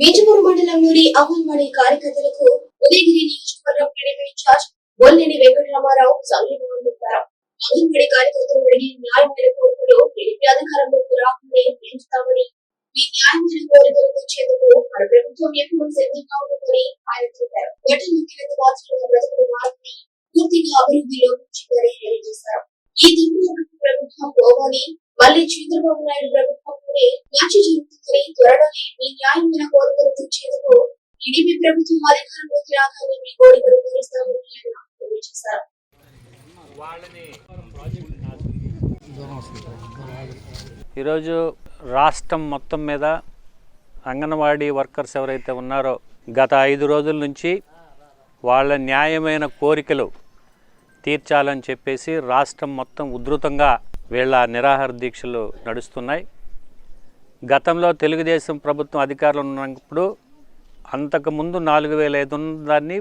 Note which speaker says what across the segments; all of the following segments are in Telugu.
Speaker 1: బీజపూర్ మండలంలోని అంగన్వాడీ కార్యకర్తలకు ఉదయగిరి నియోజకవర్గం టీడీపీ ఇన్ఛార్జ్ బొల్లేని వెంకటరామారావు సంఘీభావం తెలిపారు అంగన్వాడీ కార్యకర్తలు అడిగిన న్యాయమైన కోరికలు టీడీపీ అధికారంలోకి రాకుండా పెంచుతామని మీ న్యాయమైన కోరికలు తెచ్చేందుకు మన ప్రభుత్వం ఎప్పుడు సిద్ధంగా ఉంటుందని ఆయన తెలిపారు గతంలో ముఖ్యమంత్రి మాత్రమే బ్రతుకులు మారింది పూర్తిగా అభివృద్ధిలో ఉంచిందని తెలియజేశారు. ఈ దుర్మార్గపు ప్రభుత్వం పోవాలి. మళ్ళీ చంద్రబాబు నాయుడు ప్రభుత్వం ప్రభుత్వంలోనే మంచి జరుగుతుందని త్వరలోనే మీ న్యాయమైన కోరికలు తీర్చేందుకు టీడీపీ ప్రభుత్వం అధికారంలోకి రాగానే మీ కోరికలు తీరుస్తామని ఆయన తెలియజేశారు
Speaker 2: ఈరోజు రాష్ట్రం మొత్తం మీద అంగన్వాడీ వర్కర్స్ ఎవరైతే ఉన్నారో గత ఐదు రోజుల నుంచి వాళ్ళ న్యాయమైన కోరికలు తీర్చాలని చెప్పేసి రాష్ట్రం మొత్తం ఉధృతంగా వీళ్ళ నిరాహార దీక్షలు నడుస్తున్నాయి. గతంలో తెలుగుదేశం ప్రభుత్వం అధికారంలో ఉన్నప్పుడు అంతకుముందు నాలుగు వేల ఐదు వందలని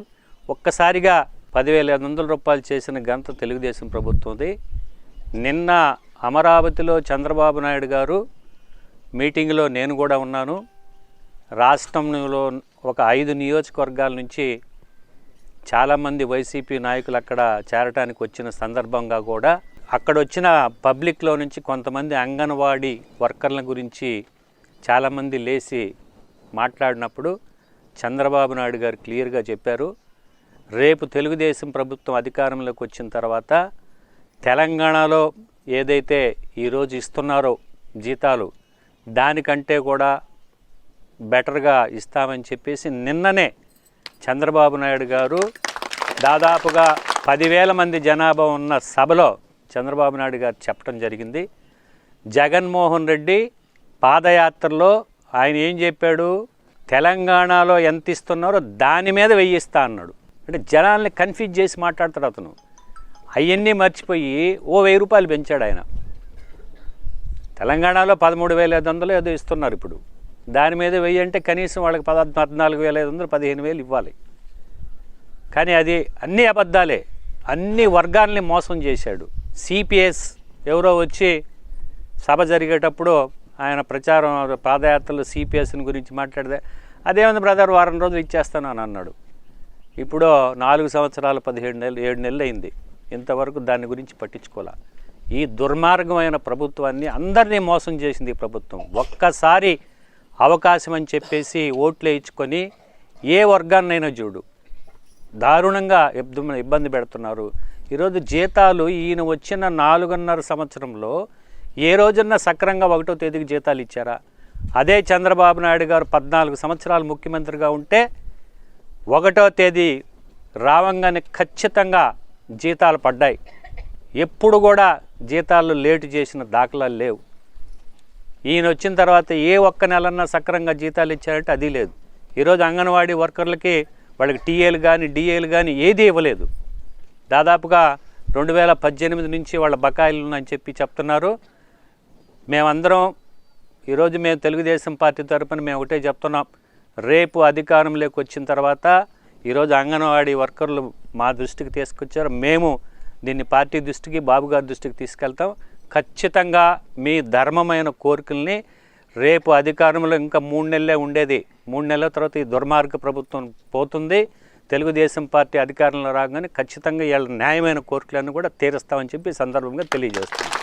Speaker 2: ఒక్కసారిగా పదివేల ఐదు వందల రూపాయలు చేసిన ఘనత తెలుగుదేశం ప్రభుత్వంది. నిన్న అమరావతిలో చంద్రబాబు నాయుడు గారు మీటింగ్లో నేను కూడా ఉన్నాను. రాష్ట్రంలో ఒక ఐదు నియోజకవర్గాల నుంచి చాలామంది వైసీపీ నాయకులు అక్కడ చేరటానికి వచ్చిన సందర్భంగా కూడా అక్కడ వచ్చిన పబ్లిక్లో నుంచి కొంతమంది అంగన్వాడీ వర్కర్ల గురించి చాలామంది లేచి మాట్లాడినప్పుడు చంద్రబాబు నాయుడు గారు క్లియర్గా చెప్పారు. రేపు తెలుగుదేశం ప్రభుత్వం అధికారంలోకి వచ్చిన తర్వాత తెలంగాణలో ఏదైతే ఈరోజు ఇస్తున్నారో జీతాలు దానికంటే కూడా బెటర్గా ఇస్తామని చెప్పేసి నిన్ననే చంద్రబాబు నాయుడు గారు దాదాపుగా పదివేల మంది జనాభా ఉన్న సభలో చంద్రబాబు నాయుడు గారు చెప్పడం జరిగింది. జగన్మోహన్ రెడ్డి పాదయాత్రలో ఆయన ఏం చెప్పాడు? తెలంగాణలో ఎంత ఇస్తున్నారో దాని మీద వెయ్యిస్తా అన్నాడు. అంటే జనాల్ని కన్ఫ్యూజ్ చేసి మాట్లాడతాడు అతను. అవన్నీ మర్చిపోయి ఓ వెయ్యి రూపాయలు పెంచాడు ఆయన. తెలంగాణలో పదమూడు వేల ఐదు వందలు ఏదో ఇస్తున్నారు ఇప్పుడు. దాని మీద వెయ్యి అంటే కనీసం వాళ్ళకి పద పద్నాలుగు వేల ఐదు వందలు పదిహేను వేలు ఇవ్వాలి. కానీ అది అన్ని అబద్ధాలే. అన్ని వర్గాల్ని మోసం చేశాడు. సిపిఎస్ ఎవరో వచ్చి సభ జరిగేటప్పుడు ఆయన ప్రచారం పాదయాత్రలు సిపిఎస్ని గురించి మాట్లాడితే అదేమైంది బ్రదర్ వారం రోజులు ఇచ్చేస్తాను అని అన్నాడు. ఇప్పుడు నాలుగు సంవత్సరాలు పదిహేడు నెలలు ఏడు నెలలు అయింది ఇంతవరకు దాని గురించి పట్టించుకోలే. ఈ దుర్మార్గమైన ప్రభుత్వాన్ని అందరినీ మోసం చేసింది ఈ ప్రభుత్వం. ఒక్కసారి అవకాశం అని చెప్పేసి ఓట్లు వేయించుకొని ఏ వర్గాన్నైనా చూడు. దారుణంగా ఇబ్బంది పెడుతున్నారు. ఈరోజు జీతాలు ఈయన వచ్చిన నాలుగున్నర సంవత్సరంలో ఏ రోజున సక్రంగా ఒకటో తేదీకి జీతాలు ఇచ్చారా? అదే చంద్రబాబు నాయుడు గారు పద్నాలుగు సంవత్సరాలు ముఖ్యమంత్రిగా ఉంటే ఒకటో తేదీ రావంగానే ఖచ్చితంగా జీతాలు పడ్డాయి. ఎప్పుడు కూడా జీతాలు లేటు చేసిన దాఖలాలు లేవు. ఈయన వచ్చిన తర్వాత ఏ ఒక్క నెలన్నా సక్రంగా జీతాలు ఇచ్చారంటే అది లేదు. ఈరోజు అంగన్వాడీ వర్కర్లకి వాళ్ళకి టీఏలు కానీ డిఏలు కానీ ఏది ఇవ్వలేదు. దాదాపుగా రెండు వేల పద్దెనిమిది నుంచి వాళ్ళ బకాయిలు ఉన్నాయని చెప్పి చెప్తున్నారు. మేమందరం ఈరోజు మేము తెలుగుదేశం పార్టీ తరఫున మేము ఒకటే చెప్తున్నాం. రేపు అధికారంలోకి వచ్చిన తర్వాత ఈరోజు అంగన్వాడీ వర్కర్లు మా దృష్టికి తీసుకొచ్చారు. మేము దీన్ని పార్టీ దృష్టికి బాబు గారి దృష్టికి తీసుకెళ్తాం. ఖచ్చితంగా మీ ధర్మమైన కోరికల్ని రేపు అధికారంలో ఇంకా మూడు నెలలే ఉండేది. మూడు నెలల తర్వాత ఈ దుర్మార్గ ప్రభుత్వం పోతుంది. తెలుగుదేశం పార్టీ అధికారంలో రాగానే ఖచ్చితంగా వీళ్ళ న్యాయమైన కోరికలను కూడా తీరుస్తామని చెప్పి సందర్భంగా తెలియజేస్తున్నాం.